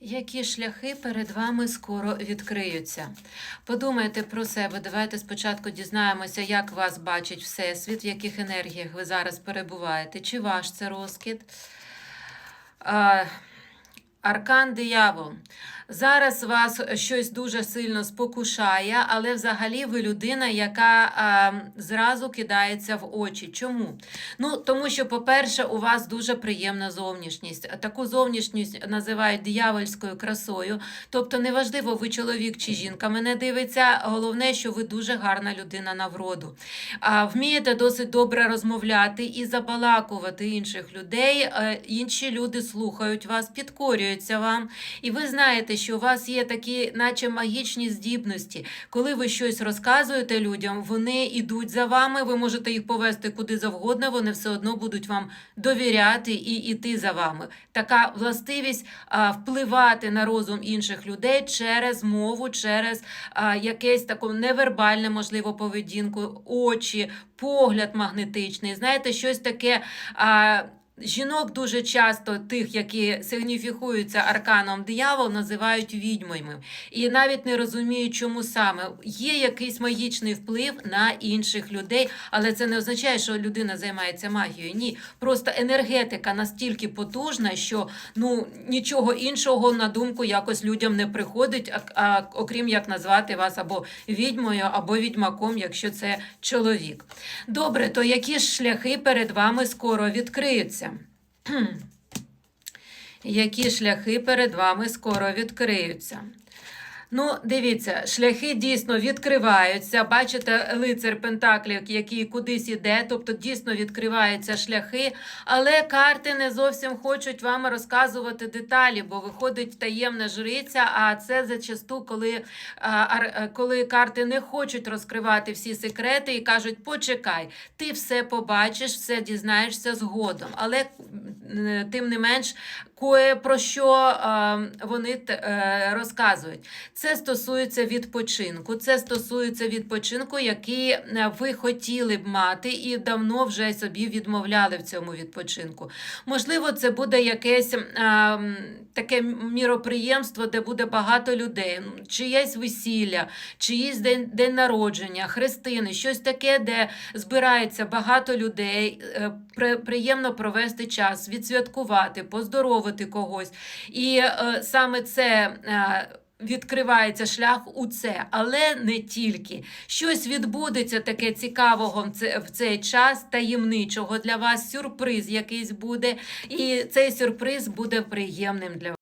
Які шляхи перед вами скоро відкриються? Подумайте про себе. Давайте спочатку дізнаємося, як вас бачить Всесвіт, в яких енергіях ви зараз перебуваєте. Чи ваш це розкид? А, Аркан диявол. Зараз вас щось дуже сильно спокушає, але взагалі ви людина, яка а, зразу кидається в очі. Чому? Ну, тому що, по-перше, у вас дуже приємна зовнішність. Таку зовнішність називають диявольською красою. Тобто, неважливо, ви чоловік чи жінка мене дивиться. Головне, що ви дуже гарна людина на вроду. А, вмієте досить добре розмовляти і забалакувати інших людей. Е, Інші люди слухають вас, підкорюються вам. І ви знаєте, що у вас є такі, наче магічні здібності. Коли ви щось розказуєте людям, вони йдуть за вами, ви можете їх повести куди завгодно, вони все одно будуть вам довіряти і йти за вами. Така властивість а, впливати на розум інших людей через мову, через а, якесь таку невербальне, можливо, поведінку, очі, погляд магнетичний. Знаєте, щось таке. А, Жінок дуже часто тих, які сигніфікуються арканом диявол, називають відьмами. І навіть не розуміють, чому саме. Є якийсь магічний вплив на інших людей, але це не означає, що людина займається магією. Ні. Просто енергетика настільки потужна, що ну нічого іншого на думку якось людям не приходить, а, а, окрім як назвати вас або відьмою, або відьмаком, якщо це чоловік. Добре, то які ж шляхи перед вами скоро відкриються? Які шляхи перед вами скоро відкриються? Ну, дивіться, шляхи дійсно відкриваються. Бачите, лицар Пентаклів, який кудись іде, тобто дійсно відкриваються шляхи, але карти не зовсім хочуть вам розказувати деталі, бо виходить таємна жриця. А це зачасту, коли, а, коли карти не хочуть розкривати всі секрети і кажуть: почекай, ти все побачиш, все дізнаєшся згодом. Але тим не менш, кое про що а, вони е, розказують. Це стосується відпочинку. Це стосується відпочинку, який е, ви хотіли б мати і давно вже собі відмовляли в цьому відпочинку. Можливо, це буде якесь е, м, таке міроприємство, де буде багато людей, чиєсь весілля, чиїсь день, день народження, хрестини, щось таке, де збирається багато людей. е, при- Приємно провести час, відсвяткувати, поздоровити когось. І е, саме це. е, Відкривається шлях у це, але не тільки. Щось відбудеться таке цікавого в це- в цей час, таємничого для вас, сюрприз якийсь буде, і цей сюрприз буде приємним для вас.